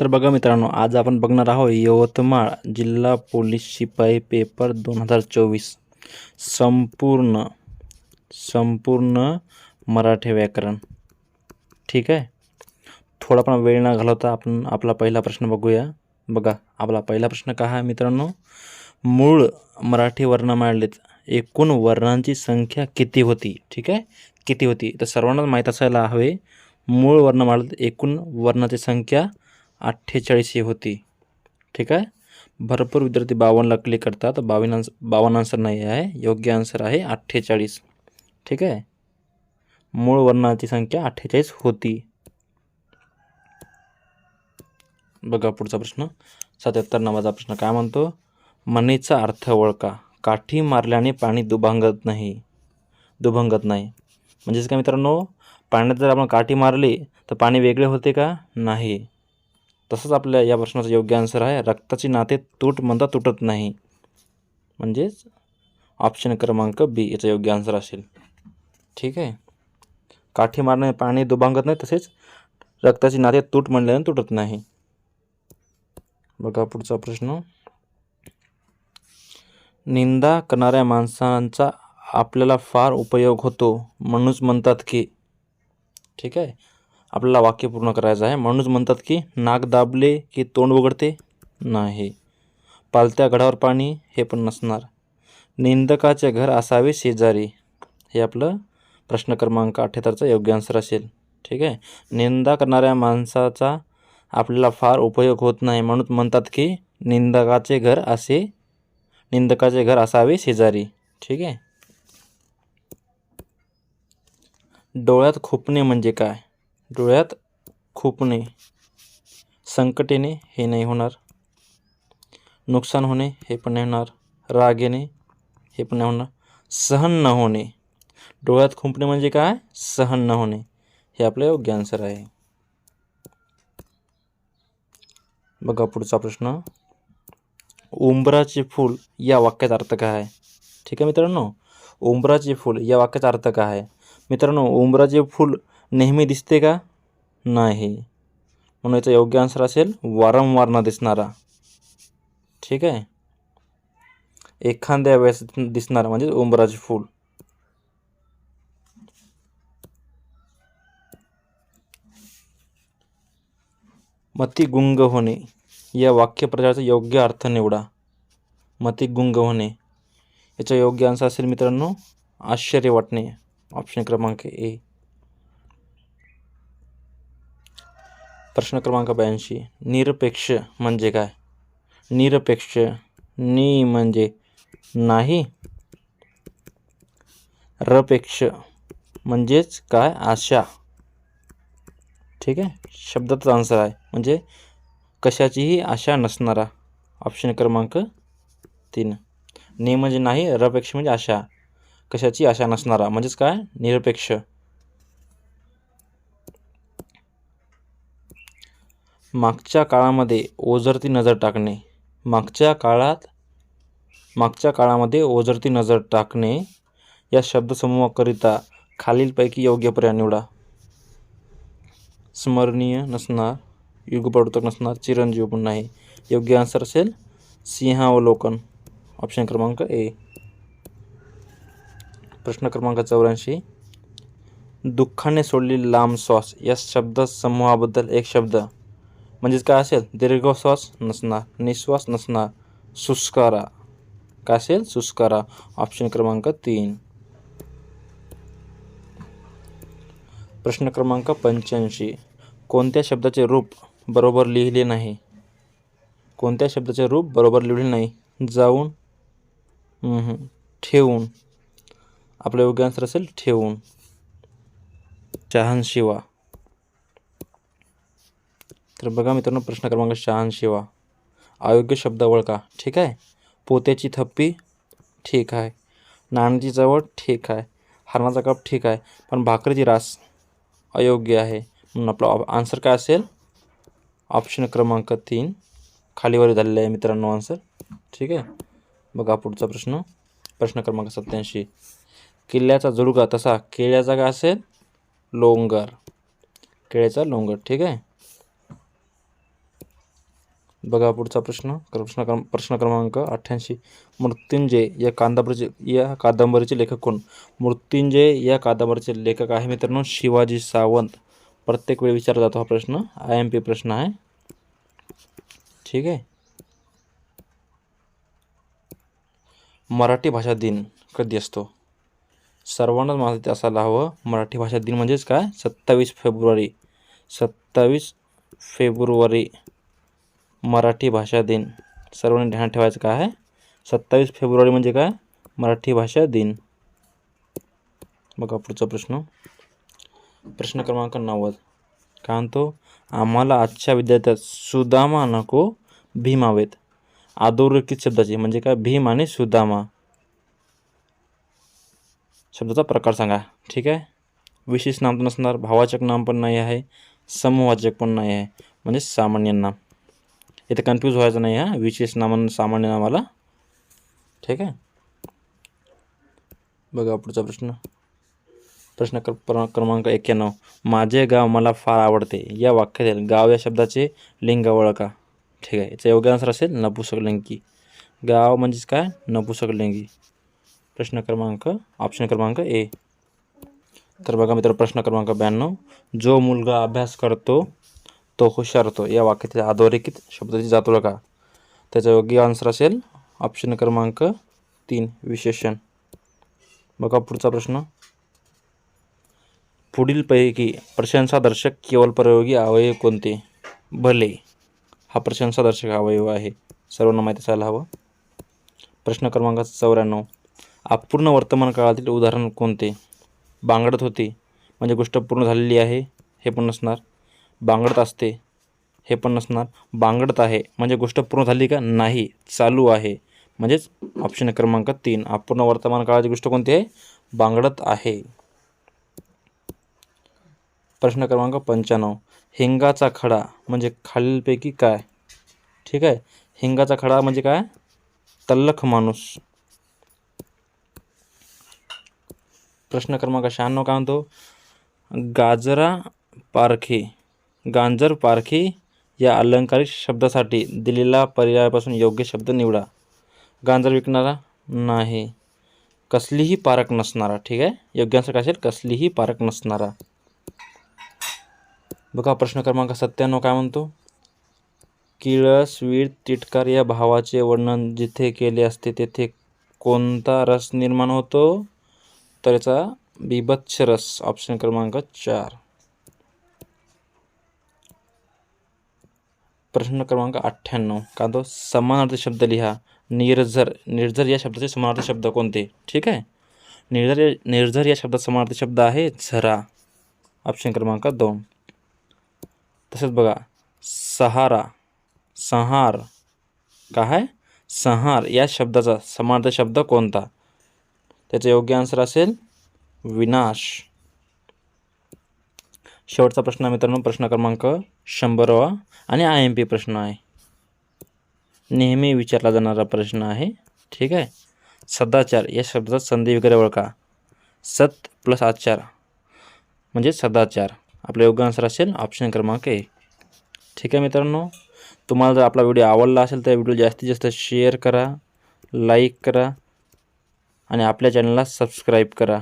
तर बघा मित्रांनो आज आपण बघणार आहोत यवतमाळ जिल्हा पोलीस शिपाई पेपर दोन हजार चोवीस. संपूर्ण संपूर्ण मराठी व्याकरण. ठीक आहे? थोडा पण वेळ न घालवता आपण आपला पहिला प्रश्न बघूया. बघा आपला पहिला प्रश्न काय आहे मित्रांनो? मूळ मराठी वर्णमालेत एकूण वर्णांची संख्या किती होती? ठीक आहे? किती होती? तर सर्वांनाच माहीत असायला हवे मूळ वर्णमालेत एकूण वर्णाची संख्या अठ्ठेचाळीस ही होती. ठीक आहे? भरपूर विद्यार्थी बावन्नला क्लिक करतात. बावन्न आन्स बावन्न आन्सर नाही आहे. योग्य आन्सर आहे अठ्ठेचाळीस. ठीक आहे? मूळ वर्णाची संख्या अठ्ठेचाळीस होती. बघा पुढचा प्रश्न. सत्याहत्तर नावाचा प्रश्न काय म्हणतो? मनीचा अर्थ ओळखा. काठी मारल्याने पाणी दुभांगत नाही. दुभंगत नाही. म्हणजेच काय मित्रांनो? पाण्यात जर आपण काठी मारली तर पाणी वेगळे होते का? नाही. तसंच आपल्या या प्रश्नाचं योग्य आन्सर आहे. रक्ताची नाते तूट म्हणता तुटत नाही. म्हणजेच ऑप्शन क्रमांक बी याचा योग्य आन्सर असेल. ठीक आहे? काठी मारणे पाणी दुभांगत नाही तसेच रक्ताची नाते तूट म्हणल्याने तुटत नाही. बघा पुढचा प्रश्न. निंदा करणाऱ्या माणसांचा आपल्याला फार उपयोग होतो म्हणूनच म्हणतात की. ठीक आहे? आपल्याला वाक्य पूर्ण करायचं आहे. म्हणूनच म्हणतात की नाक दाबले की तोंड उघडते? नाही. पालत्या घडावर पाणी हे पण नसणार. निंदकाचे घर असावे शेजारी. हे आपलं प्रश्न क्रमांक अठ्ठ्याहत्तरचा योग्य आन्सर असेल. ठीक आहे? निंदा करणाऱ्या माणसाचा आपल्याला फार उपयोग होत नाही. म्हणून म्हणतात की निंदकाचे घर असे निंदकाचे घर असावे शेजारी. ठीक आहे? डोळ्यात खुपणे म्हणजे काय? डोळ्यात खुपणे संकट येणे हे नाही होणार. नुकसान होणे हे पण नाही होणार. राग येणे हे सहन न होणे. डोळ्यात खुंपणे म्हणजे काय? सहन न होणे. हे आपलं योग्य आन्सर बघा पुढचा प्रश्न. उंबराचे फूल या वाक्याचा अर्थ काय आहे? ठीक आहे मित्रांनो? उंबराचे फूल या वाक्याचा अर्थ काय आहे? मित्रांनो, उंबराचे फूल नेहमी दिसते का? नाही. म्हणून याचा योग्य आन्सर असेल वारंवार न दिसणारा. ठीक आहे? एखाद्या वेळेस दिसणारा म्हणजे उंबराचे फूल. मतिगुंग होणे. या वाक्यप्रचाराचा योग्य अर्थ निवडा. मतिगुंग होणे. याचा योग्य आन्सर असेल मित्रांनो आश्चर्य वाटणे. ऑप्शन क्रमांक ए प्रश्न क्रमांक ब्याऐंशी. निरपेक्ष म्हणजे काय? निरपेक्ष नि म्हणजे नाही? रपेक्ष म्हणजेच काय? आशा. ठीक आहे? शब्दाचा आन्सर आहे. म्हणजे कशाचीही आशा नसणारा. ऑप्शन क्रमांक तीन. ने म्हणजे नाही रपेक्ष म्हणजे आशा. कशाची आशा नसणारा. म्हणजेच काय? निरपेक्ष. मागच्या काळामध्ये ओझरती नजर टाकणे. मागच्या काळात मागच्या काळामध्ये ओझरती नजर टाकणे या शब्दसमूहाकरिता खालीलपैकी योग्य पर्याय निवडा. स्मरणीय नसणार युगप्रवर्तक नसणार चिरंजीव पण नाही. योग्य आन्सर असेल सिंहावलोकन. ऑप्शन क्रमांक ए प्रश्न क्रमांक चौऱ्याऐंशी. दुःखाने सोडलेली लांब श्वास या शब्द समूहाबद्दल एक शब्द. म्हणजेच काय असेल? दीर्घश्वास नसणार निश्वास नसणार सुस्कारा. काय असेल? सुस्कारा. ऑप्शन क्रमांक तीन. प्रश्न क्रमांक पंच्याऐंशी. कोणत्या शब्दाचे रूप बरोबर लिहिले नाही? कोणत्या शब्दाचे रूप बरोबर लिहिले नाही? जाऊन ठेवून. आपलं योग्य आन्सर असेल ठेवून. शहानशिवा तर बघा मित्रांनो प्रश्न क्रमांक शहाऐंशीवा अयोग्य शब्द ओळखा ठीक आहे? पोत्याची थप्पी ठीक आहे. नाण्याची चवट ठीक आहे. हरणाचा कप ठीक आहे. पण भाकरीची रास अयोग्य आहे. म्हणून आपला आन्सर काय असेल? ऑप्शन क्रमांक तीन. खालीवर झालेलं आहे मित्रांनो आन्सर ठीक आहे? बघा पुढचा प्रश्न. प्रश्न क्रमांक सत्याऐंशी किल्ल्याचा जुडगा तसा केळ्याचा काय असेल? लोंगर. केळ्याचा लोंगर. ठीक आहे? बघा पुढचा प्रश्न. प्रश्न क्रम प्रश्न क्रमांक अठ्ठ्याऐंशी. मृत्युंजय या कादंबरीचे या कादंबरीचे लेखक कोण? मृत्युंजय या कादंबरीचे लेखक आहे मित्रांनो शिवाजी सावंत. प्रत्येक वेळी विचारला जातो हा प्रश्न. आय एम पी प्रश्न आहे. ठीक आहे? मराठी भाषा दिन कधी असतो? सर्वांनाच माहिती असायला हवं. मराठी भाषा दिन म्हणजेच काय? सत्तावीस फेब्रुवारी. सत्तावीस फेब्रुवारी. मराठी भाषा दिन. सर्वांनी ध्यान ठेवायचं काय आहे? सत्तावीस फेब्रुवारी म्हणजे काय? मराठी भाषा दिन. बघा पुढचा प्रश्न. प्रश्न क्रमांक नव्वद. काय म्हणतो? आम्हाला आजच्या विद्यार्थ्यात सुदामा नको भीम हवेत. अधोरेखित शब्दाचे म्हणजे काय? भीम आणि सुदामा. शब्दाचा प्रकार सांगा. ठीक आहे? विशेष नाम तर नसणार भावाचक नाम पण नाही आहे समवाचक पण नाही आहे म्हणजे सामान्य नाम. इथे कन्फ्यूज व्हायचं नाही हां. विशेष नामान सामान्य नामाला. ठीक आहे? बघा पुढचा प्रश्न. प्रश्न क्र क्रमांक एक्क्याण्णव. माझे गाव मला फार आवडते. या वाक्यातील गाव या शब्दाचे लिंग ओळखा. ठीक आहे? याचा योग्य आन्सर असेल नपुसकलिंगी. गाव म्हणजेच काय? नपुसकलिंगी. प्रश्न क्रमांक ऑप्शन क्रमांक ए तर बघा मित्र प्रश्न क्रमांक ब्याण्णव. जो मुलगा अभ्यास करतो तो हुशार होतो. या वाक्यातील अधोरेखित शब्दाची जात ओळखा. त्याचा योग्य आन्सर असेल ऑप्शन क्रमांक तीन विशेषण. बघा पुढचा प्रश्न. पुढीलपैकी प्रशंसादर्शक केवळ प्रयोगी अवयव कोणते? भले. हा प्रशंसादर्शक अवयव आहे. सर्वांना माहिती असायला हवं. प्रश्न क्रमांक चौऱ्याण्णव. अपूर्ण वर्तमान काळातील उदाहरण कोणते? बांगडत होते. म्हणजे गोष्ट पूर्ण झालेली आहे. हे पण नसणार. बांगडत असते. हे पण नसणार. बांगडत आहे. म्हणजे गोष्ट पूर्ण झाली का? नाही. चालू आहे. म्हणजेच ऑप्शन क्रमांक तीन. अपूर्ण वर्तमान काळाची गोष्ट कोणती आहे? बांगडत आहे. प्रश्न क्रमांक पंच्याण्णव. हिंगाचा खडा म्हणजे खालीलपैकी काय? ठीक आहे. हिंगाचा खडा म्हणजे काय? तल्लख माणूस. प्रश्न क्रमांक शहाण्णव काय म्हणतो? गाजरा पारखी. गांजर पारखी या अलंकारिक शब्दासाठी दिलेला पर्यायापासून योग्य शब्द निवडा. गांजर विकणारा नाही. कसलीही पारख नसणारा ठीक आहे? योग्य answer काय असेल? कसलीही पारख नसणारा. बघा प्रश्न क्रमांक सत्त्याण्णव काय म्हणतो? किळसवीर तिटकार या भावाचे वर्णन जिथे केले असते तेथे कोणता रस निर्माण होतो? तर याचा बिभत्स रस ऑप्शन क्रमांक चार. प्रश्न क्रमांक अठ्ठ्याण्णव. का तो समानार्थी शब्द लिहा. निर्झर निर्झर या शब्दाचे समानार्थी शब्द कोणते? ठीक आहे? निर्झर निर्झर या शब्दात समानार्थी शब्द आहे झरा. ऑप्शन क्रमांक दोन. तसंच बघा. सहारा संहार. काय संहार या शब्दाचा समानार्थी शब्द कोणता? त्याचा योग्य आन्सर असेल विनाश. शेवटचा प्रश्न आहे मित्रांनो. प्रश्न क्रमांक शंभरवा आणि आय एम पी प्रश्न आहे. नेहमी विचारला जाणारा प्रश्न आहे. ठीक आहे? सदाचार या शब्दाचा संधी वगैरे ओळखा. सत प्लस आचार म्हणजे सदाचार. आपलं योग्य आन्सर असेल ऑप्शन क्रमांक ए ठीक आहे मित्रांनो? तुम्हाला जर आपला व्हिडिओ आवडला असेल तर व्हिडिओ जास्तीत जास्त शेअर करा लाईक करा आणि आपल्या चॅनलला सबस्क्राईब करा.